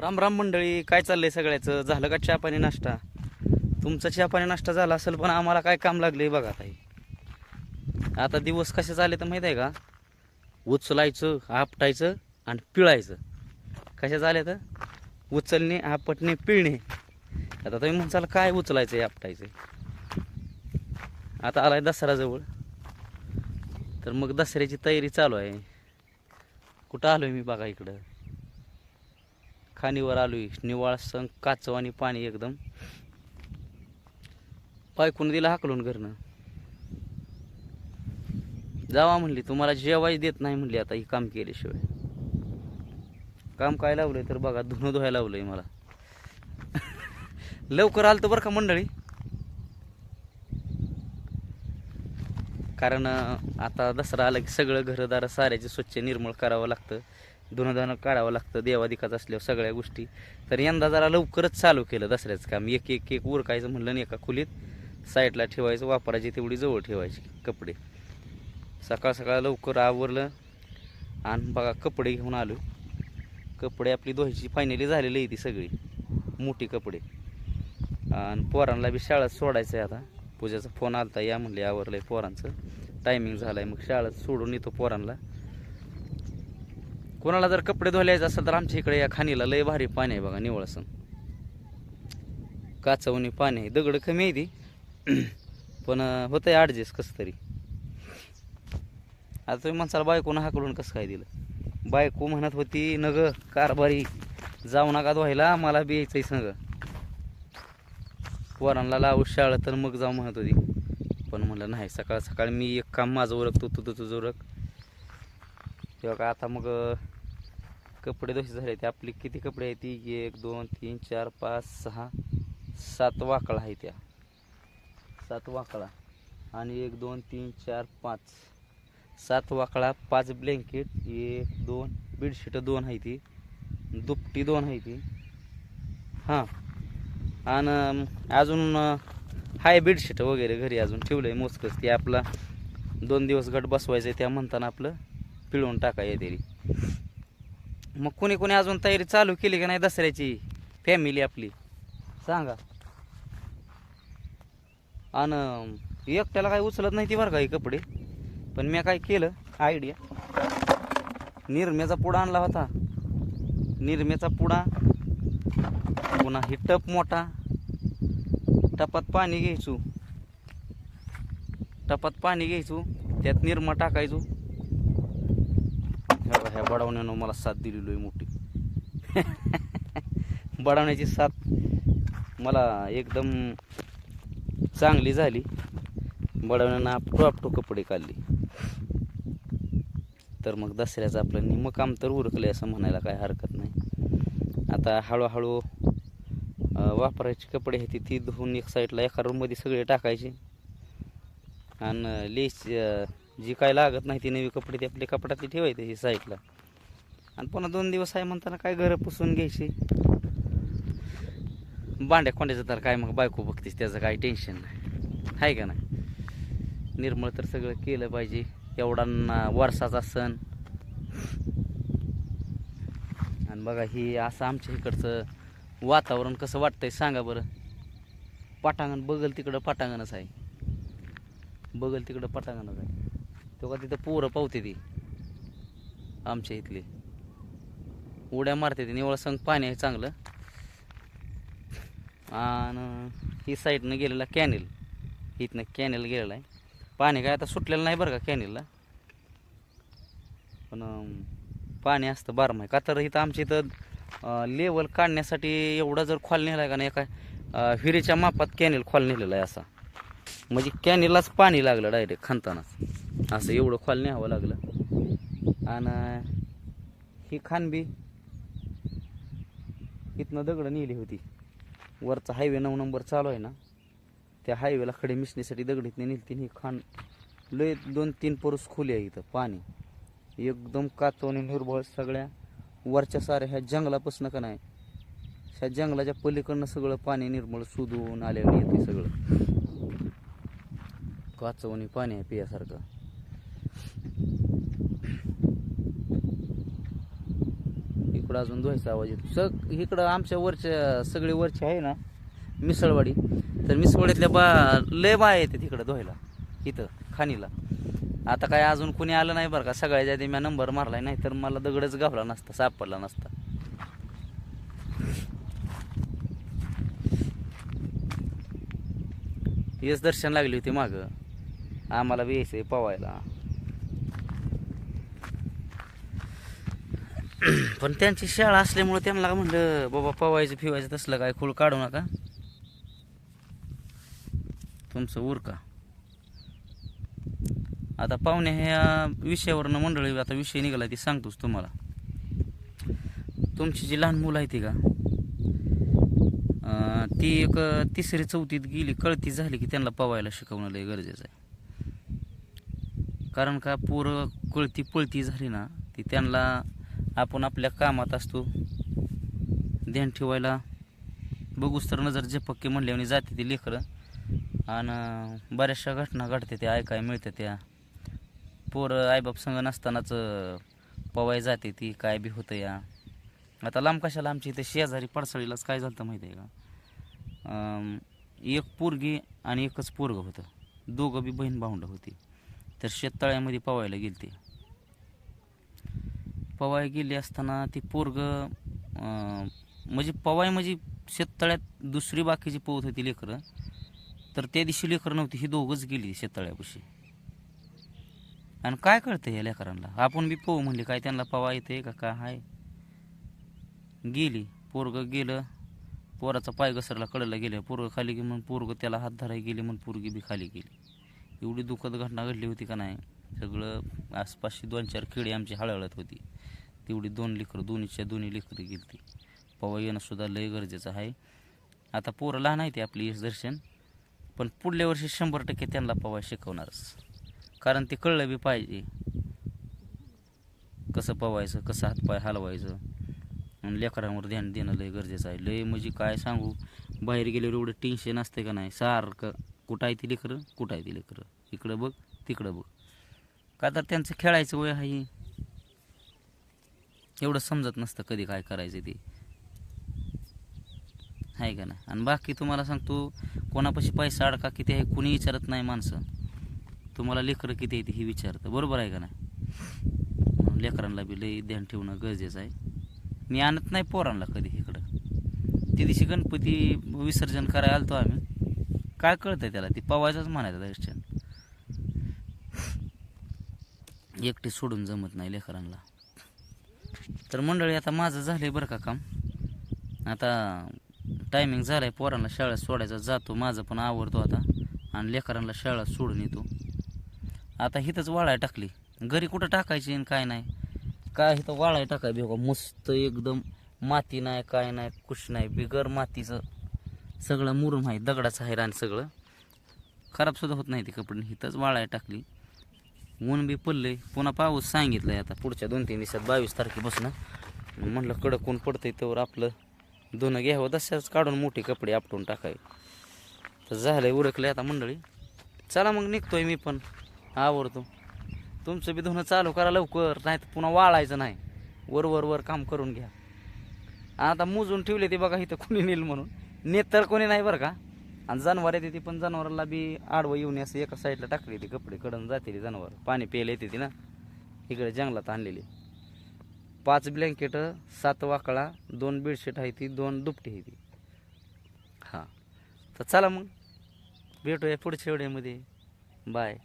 राम राम मंडळी काय चाललंय सगळ्याचं? झालं का चहा पाणी नाश्ता? तुमचा चहा पाणी नाश्ता झाला असेल पण आम्हाला काय काम लागलंय बघा ताई. आता दिवस कसे चालले तर माहीत आहे का? उचलायचं आपटायचं आणि पिळायचं. कशा झाले तर? उचलणे आपटणे पिळणे. आता तुम्ही म्हणसाल काय उचलायचं आहे आपटायचं आता आलाय दसरा तर मग दसऱ्याची तयारी चालू आहे. कुठं आलो आहे मी बघा इकडं? खाणीवर आलोय. निवाळ संग काचव आणि पाणी एकदम. पायकून दिला हाकलून घरनं. जावा म्हणली तुम्हाला जेवाय देत नाही म्हणली आता ही काम केल्याशिवाय. काम काय लावलंय तर बघा धुणं धुवायला लावलंय मला. लवकर आलं तर बरं का मंडळी? कारण आता दसरा आला की सगळं घरदार साऱ्याचे स्वच्छ निर्मळ करावं लागतं. धुणं धुणं काढावं लागतं देवाधिकाच असल्यावर सगळ्या गोष्टी. तर यंदा जरा लवकरच चालू केलं दसऱ्याचं काम. एक एक एक उरकायचं म्हणलं आणि एका खोलीत साईडला ठेवायचं वापरायची तेवढी जवळ ठेवायची कपडे. सकाळ सकाळ लवकर आवरलं आणि बघा कपडे घेऊन आलो. कपडे आपली धुवायची फायनली झालेली आहे ती सगळी. मोठी कपडे. आणि पोरांना बी शाळेत सोडायचं आहे आता. पूजाचा फोन आलता या म्हणले आवरलं आहे पोरांचं. टायमिंग झालं आहे मग शाळेत सोडून येतो पोरांना. कोणाला जर कपडे धुवायचे असेल तर आमच्या इकडे या खाणीला लय भारी पाणी आहे बघा निवळसं. काचवणी पाणी आहे. दगड कमी आहे ती. पण होतं आहे ॲडजस्ट कसं तरी. आता तुम्ही म्हणसाल बायकोनं हाकलून कसं काय दिलं? बायको म्हणत होती नग कारभारी जाऊ नका धुवायला मला बी यायचंय संग. वरांना लावू शाळा तर मग जाऊ म्हणत होती. पण म्हणलं नाही सकाळ सकाळ मी एक काम माझं ओळखतो तुझं तुझं ओळख तेव्हा का आता मग कपडे दोषी झाले ते आपले किती कपडे आहेत? ती एक दोन तीन चार पाच सहा सात वाकळा आहे त्या. सात वाकळा. आणि एक दोन तीन चार पाच. सात वाकळा पाच ब्लँकेट एक दोन बेडशीट दोन आहे ती. दुपटी दोन आहे ती. हां. आणि अजून आहे हाय बेडशीट वगैरे घरी अजून ठेवलं आहे मोजकंच. ते आपला दोन दिवस गट बसवायचं आहे त्या म्हणताना आपलं पिळून टाकाय तरी मग कोणी कोणी अजून तयारी चालू केली का नाही दसऱ्याची? फॅमिली आपली. सांगा. आणि एकट्याला काही उचलत नाही ती बरं काही कपडे? पण मी काय केलं आयडिया निरम्याचा पुडा आणला होता. निरम्याचा पुडा. पुन्हा ही टप मोठा. टपात पाणी घ्यायचो. टपात पाणी घ्यायचो. त्यात निरमा टाकायचो. ह्या बडावण्यानं मला साथ दिलेलो आहे मोठी. बडावण्याची साथ मला एकदम चांगली झाली. बडावण्यानं आपटो आपटो कपडे काढले तर मग दसऱ्याचं आपलं निम काम तर उरकले असं म्हणायला काय हरकत नाही आता हळूहळू वापरायचे कपडे आहेत ती धुवून एक साईडला एका रूममध्ये सगळे टाकायचे आणि लेस जी काय लागत नाही ती नवी कपडे ते आपले कपड्यातले ठेवायचे ही साईडला. आणि पुन्हा दोन दिवस आहे म्हणताना काय घरं पुसून घ्यायची? बांड्या कोंड्याचं तर काय मग बायको बघतीस त्याचं काय टेन्शन नाही. आहे का नाही? निर्मळ तर सगळं केलं पाहिजे. एवढा वर्षाचा सण. आणि बघा ही असं आमच्या इकडचं वातावरण कसं वाटतंय सांगा बरं. पटांगण बगल तिकडं पटांगणच आहे. बगल तिकडं पटांगणच आहे. तेव्हा तिथं पोरं पावते ती. आमच्या इथली. उड्या मारते ती निवळ संग पाणी आहे चांगलं. आणि ही साईडनं गेलेला कॅनेल. इथनं कॅनेल गेलेला आहे. पाणी काय आता सुटलेलं नाही बरं का कॅनेलला. पण पाणी असतं बारमाही का तर इथं आमच्या इथं लेवल काढण्यासाठी एवढा जर खोल नेला आहे का नाही एका हिरेच्या विहिरीच्या मापात कॅनेल खोल नेलेला आहे असा. म्हणजे कॅनेललाच पाणी लागलं डायरेक्ट खानतानाच असं एवढं खोल न्यावं लागलं. आणि ही खानबी इथनं दगडं नेली होती. वरचा हायवे नऊ नंबर चालू आहे ना त्या हायवेला खडे मिसणीसाठी दगड इथनं नेलती ही खान लय दोन तीन पुरुष खोली आहे इथं पाणी. एकदम काचवणी निर्भळ सगळ्या. वरच्या साऱ्या ह्या जंगलापासून का नाही ह्या जंगलाच्या पलीकडनं सगळं पाणी निर्मळ सुधून आल्यावर येते सगळं. काचवणी पाणी आहे पियासारखं. इकडं अजून धुवायचा आवाज येतो. सग इकडं आमच्या वरच्या सगळे वरचे आहे ना मिसळवाडी. तर मिसळवाडीतल्या बा लय बा येते तिकडं धुवायला इथं खाणीला. आता काय अजून कुणी आलं नाही बरं का सगळ्याच्या आधी मी नंबर मारलाय नाही तर मला दगडच गावला नसता सापडला नसता. हेच दर्शन लागली होती मागं. आम्हाला बी यायचंय पवायला. पण त्यांची शाळा असल्यामुळे त्यांना म्हणलं बाबा पवायचं फिवायचं तसलं काय खूळ काढू नका. तुमचं उरका आता पाहुणे ह्या विषयावरनं मंडळी आता विषय निघाला ती सांगतोच तुम्हाला. तुमची जी लहान मुलं आहे ती का? ती एक तिसरी चौथीत गेली कळती झाली की त्यांना पवायला शिकवणं लय गरजेचं आहे. कारण का पोरं कळती पळती झाली ना ती त्यांना आपण आपल्या कामात असतो. ध्यान ठेवायला. बघूच तर नजर झपक्के म्हणल्याने जाते ती लेकरं. आणि बऱ्याचशा घटना घडते त्या ऐकाय मिळते त्या. पोरं आईबाप संग नसतानाच पवाय जाते ती काय बी होतं या. आता लांब कशाला आमच्या इथे शेजारी पडसाळीलाच काय झालं माहिती आहे का एक पोरगी आणि एकच पोरगं होतं. दोघं बी बहीण भाऊंड होती. तर शेततळ्यामध्ये पवायला गेली ती पवाय गेली असताना ती पोरग म्हणजे पवाय म्हणजे शेततळ्यात दुसरी बाकीची पोहत होती लेकरं. तर त्या दिवशी लेकरं नव्हती ही दोघंच गेली शेततळ्यापाशी. आणि काय कळतं या लेकरांना? आपण बी पोहू म्हणले काय त्यांना पवा येते का? काय हाय? गेली. पोरग गेलं. पोराचा पाय घसरला कळला गेलं पोरग खाली गे म्हणून पोरग त्याला हात धराय गेली म्हणून पोरगी बी खाली गेली. एवढी दुःखद घटना घडली होती का नाही? सगळं आसपासची दोन चार खेळी आमची हळहळत होती. तेवढी दोन लेकरं दोन्हीच्या दोन्ही लेकरं गेली पवा येणंसुद्धा लय गरजेचं आहे. आता पोरं लहान आहे ते आपली यश दर्शन पण पुढल्या वर्षी शंभर टक्के त्यांना पवा शिकवणारच. कारण ते कळलं बी पाहिजे कसं पवायचं कसं हातपाय हलवायचं. आणि लेकरांवर ध्यान देणं लय गरजेचं आहे. लय म्हणजे काय सांगू? बाहेर गेल्यावर एवढं टेन्शन असते का नाही? सारखं. कुठं आहे ती लेकरं? कुठं आहे ती लेकरं? इकडं बघ तिकडं बघ. का तर त्यांचं खेळायचं वय आहे. एवढं समजत नसतं कधी काय करायचं ते. आहे का नाही? आणि बाकी तुम्हाला सांगतो कोणापाशी पैसा अडका किती आहे कुणी विचारत नाही माणसं. तुम्हाला लेकरं किती आहे ते हे विचारतं. बरोबर आहे का नाही? म्हणून लेकरांना बी लई ध्यान ठेवणं गरजेचं आहे. मी आणत नाही पोरांना कधी इकडं. ते दिवशी गणपती विसर्जन करायला आलतो आम्ही. काय कळतं त्याला? ती पवायचंच म्हणायचं दर्शन. एकटी सोडून जमत नाही लेकरांना. तर मंडळी आता माझं झालं आहे बरं का काम. आता टायमिंग झालं आहे पोरांना शाळेत सोडायचा जातो. माझं पण आवडतो आता. आणि लेकरांना शाळा सोडून येतो. आता हिथंच वाळाय टाकली. घरी कुठं टाकायची आणि काय नाही. काय इथं वाळाय टाकाय बघा मस्त एकदम माती नाही काय नाही कुश नाही. बिगर मातीचं सगळं मुरुम आहे. दगडाचं आहे रान सगळं. खराब सुद्धा होत नाही ती कपडे. हिथंच वाळाय टाकली. ऊन बी पडलंय. पुन्हा पाऊस सांगितलंय आता. पुढच्या दोन तीन दिवसात बावीस तारखेपासून. म्हणलं कडक ऊन पडतंय त्यावर आपलं दोन घ्यावं. तशाच काढून मोठे कपडे आपटून टाकावे. तर झालंय उरकले आता मंडळी. चला मग निघतोय मी पण. आवडतो तुमचं बी धुणं चालू करा लवकर. नाही तर पुन्हा वाळायचं नाही. वर वर वर काम करून घ्या. आता मोजून ठेवले ते बघा इथं कोणी नेल म्हणून. नेत तर कोणी नाही बरं का? आणि जनावर येते ती पण जनावराला बी आडवं येऊन असं एका साईडला टाकली ती कपडे कडून जाते जनावर. पाणी प्यायला येते ती ना. इकडे जंगलात आणलेली. पाच ब्लँकेट सात वाकळा दोन बेडशीट आहे ती दोन दुपटी आहे ती. हां. तर चला मग. भेटूया पुढच्या वेळेमध्ये बाय